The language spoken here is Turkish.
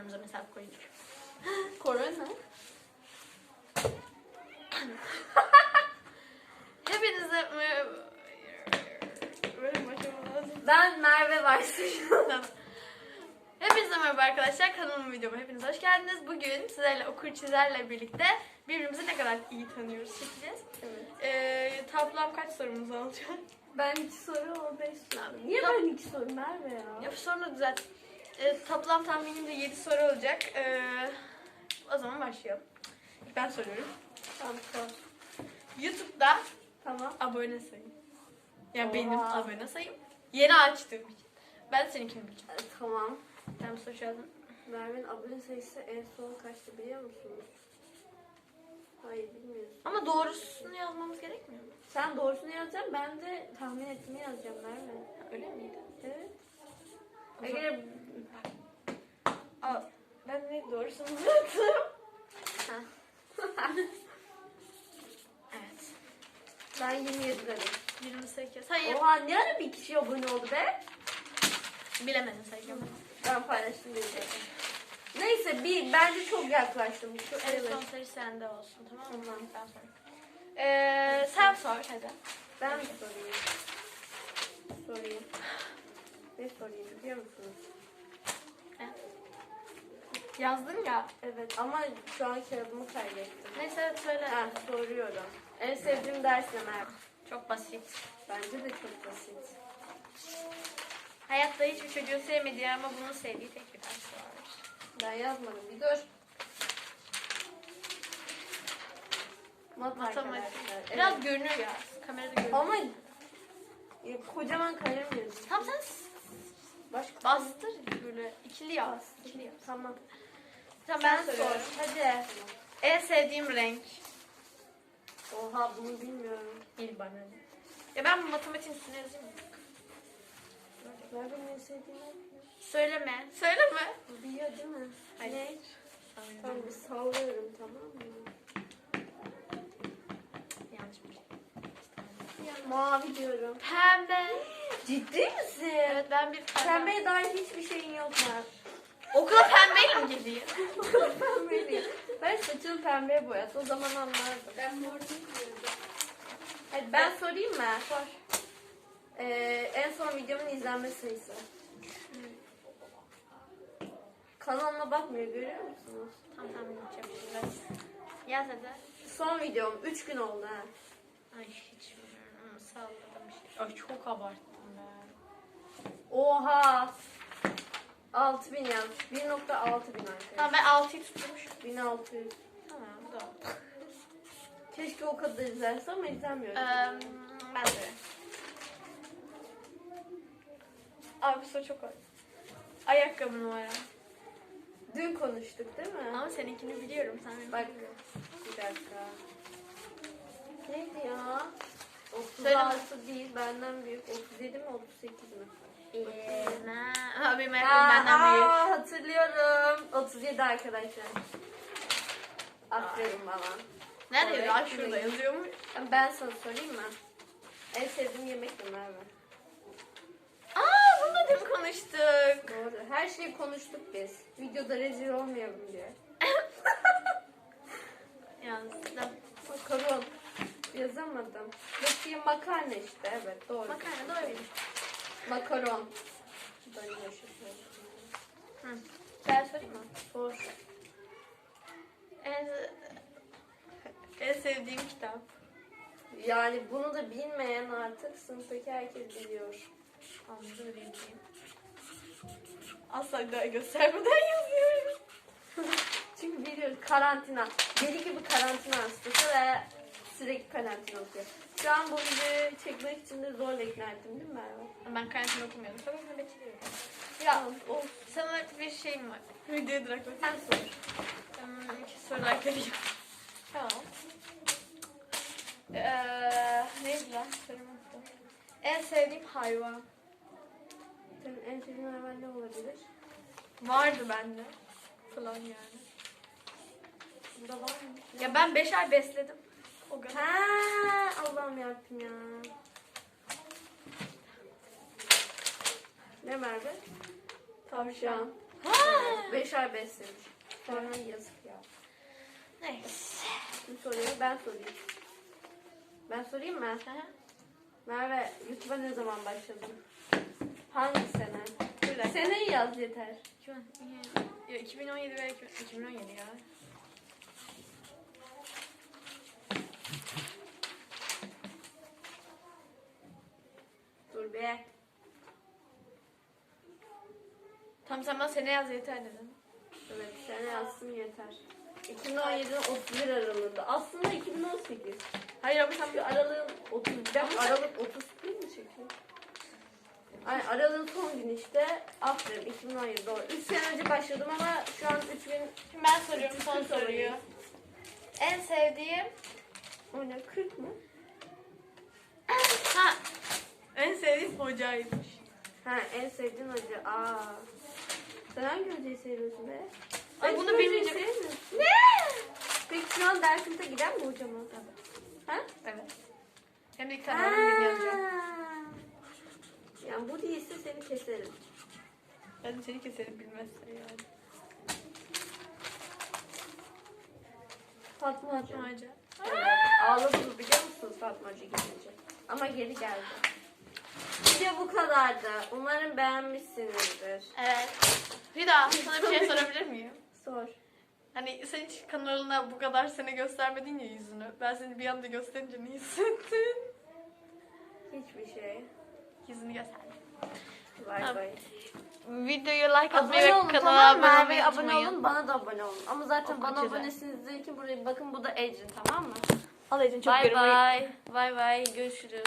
kendimize mesafe koyduk. Korona. Hepinize. Ben Merve Varsın. Hepinize merhaba arkadaşlar. Kanalıma videoma hepiniz hoş geldiniz. Bugün sizlerle okur çizerle birlikte birbirimizi ne kadar iyi tanıyoruz çekeceğiz. evet. Ee, toplam kaç sorumuz olacak? Ben iki soru o beş soru. Niye ben iki soru Merve ya? Ya sonra düzelt. Ee, toplam tahminimde 7 soru olacak. Ee, o zaman başlayalım. İlk ben soruyorum. Tamam sor. YouTube'da Tamam. abone sayım. Ya Oha. benim abone sayım. Yeni açtığım için. Ben seninkini bileceğim. Ee, tamam. Bu soru yazdım. Merve'nin abone sayısı en son kaçtı biliyor musunuz? Hayır bilmiyorsun. Ama doğrusunu yazmamız gerekmiyor mu? Sen doğrusunu yazacaksın ben de tahmin ettiğini yazacağım Merve. Öyle miydi? Evet. Eğer Aa, ben ne doğrusunu unuttum. evet. ben 27 dedim. 28. Hayır. Oha ne ara bir kişi abone oldu be? Bilemedin sayacağım. Ben paylaştım diyeceğim. Neyse bir bence çok yaklaştım. Şu, En son sayı sende olsun tamam mı? Tamam. Ben sorayım. Ee, sen sor hadi. Ben mi sorayım? Sorayım. Ne sorayım biliyor musunuz? Yazdın ya. Evet ama şu an kağıdımı kaybettim. Neyse söyle. Ha, soruyorum. En sevdiğim ders ne Mert? Çok basit. Bence de çok basit. Hayatta hiçbir çocuğu sevmediği ama bunu sevdiği tek bir ders var. Ben yazmadım. Bir dur. Mat Matematik. arkadaşlar. Biraz Evet. görünüyor ya. Kamerada görünüyor. Ama ya, kocaman kalem yazıyor. Tamam sen Başka bastır böyle ikili yaz. İkili yaz. Tamam. Tamam ben sor. soruyorum. Hadi. En sevdiğim renk. Oha bunu bilmiyorum. Bir bana. Ya ben matematiğin üstüne yazayım mı? Merve'nin en sevdiğin ne? Söyleme. Söyleme. Biliyor değil mi? Hayır. Ne? Tamam bir sallıyorum tamam mı? Yanlış bir şey. Mavi diyorum. Pembe. Ciddi misin? Evet ben bir pembe. Pembeye dair hiçbir şeyin yok mu? Okula pembeyle mi gidiyor? Pembe değil. Ben saçımı pembeye boyat. O zaman anlardım. Ben mor Hadi ben sorayım mı? Sor. Ee, en son videomun izlenme sayısı. Kanalıma bakmıyor görüyor musunuz? Tamam tamam yapacağım şimdi. Yaz hadi. Son videom 3 gün oldu ha. Ay hiç bilmiyorum ama salladım işte. Ay çok abarttım ben. Oha! 6000 yaz. 1.6 bin arkadaşlar. Tamam ben 6'yı tutturmuşum. 1600. Tamam bu da oldu. Keşke o kadar izlense ama izlenmiyorum. Eee, ben de. Abi bu soru çok kolay. Ayakkabı numara. Dün konuştuk değil mi? Ama seninkini biliyorum. Sen benim Bak bir dakika. Neydi ya? Söyle. 36 değil benden büyük. 37 mi 38 mi? Ee, benim ayakkabım benden büyük. aa, hatırlıyorum. 37 arkadaşlar. Aferin bana. Nerede ya? Şurada yazıyormuş. Ben sana sorayım mı? En sevdiğim yemek ne Merve? Aa bunu da dün konuştuk. Doğru. Her şeyi konuştuk biz. Videoda rezil olmayalım diye. Yazdım. Makaron. Yazamadım. Bakayım makarna işte. Evet doğru. Makarna öyle. Makaron. Ben yaşasın. Hı. Ben sorayım mı? Sor. En, en sevdiğim kitap. Yani bunu da bilmeyen artık sınıftaki herkes biliyor. Anladım bildiğim. Asla daha göstermeden yazıyorum. Çünkü biliyoruz karantina. Deli gibi karantina hastası ve sürekli karantina okuyor. Şu an bu videoyu çekmek için de zorla ikna ettim değil mi Merve? Ben karantina okumuyorum. Tabii ki bitiriyorum. Ya o Sana bir şeyim var. Videoyu durak bak. sen sor. Hmm, iki sorular geliyor. Tamam. Ee, neydi lan? Sorumu unuttum. En sevdiğim hayvan. Senin en sevdiğin hayvan ne olabilir? Vardı bende. Falan yani. Bunda var mı? Ya ben beş ay besledim. O kadar. Ha Allah'ım yarabbim ya. Ne Merve? Tavşan. Ha! 5 ay beslemiş. Sonra yazık ya. Neyse. Kim soruyor? Ben sorayım. Ben sorayım mı? Merve YouTube'a ne zaman başladın? Hangi sene? Bir dakika. Seneyi yaz yeter. 2017 ya 2017 veya 2017 ya. Dur be. Tamam sen bana sene yaz yeter dedin. Evet sene yazsın yeter. 2017'nin 31 aralığında. Aslında 2018. Hayır ama sen Şu aralığın 30. Ben Aralık 31 mi çekiyor? Ay aralığın son günü işte. Aferin 2017 doğru. 3 sene önce başladım ama şu an 3000 Şimdi ben soruyorum son soruyu. En sevdiğim o ne 40 mı? ha en sevdiğim hocaymış. Ha en sevdiğin hoca. Aa. Sen hangi hocayı seviyorsun be? Ay, bunu sevmiyorum. Ne? Peki şu an dersimize gider mi hocam? Ha? Evet. Hem de iki tane yazacağım. Yani bu değilse seni keserim. Ben seni keserim bilmezse yani. Fatma Hoca. Ağladı biliyor musunuz Fatma Hoca gidince? Ama geri geldi. Video bu kadardı. Umarım beğenmişsinizdir. Evet. Daha sana bir şey sorabilir miyim? Sor. Hani sen hiç kanalına bu kadar seni göstermedin ya yüzünü. Ben seni bir anda gösterince ne hissettin? Hiçbir şey. Yüzünü göster. Bay Tamam. bay. Videoyu like atmayı Abone ve olun kanala tamam mı? abone Merve'ye olmayı abone olun, bana da abone olun. Ama zaten Okul bana güzel. abonesinizdir ki burayı bakın bu da Ecrin tamam mı? Al Ecin çok Bay görünmeyi- bay. Bay bay. Görüşürüz.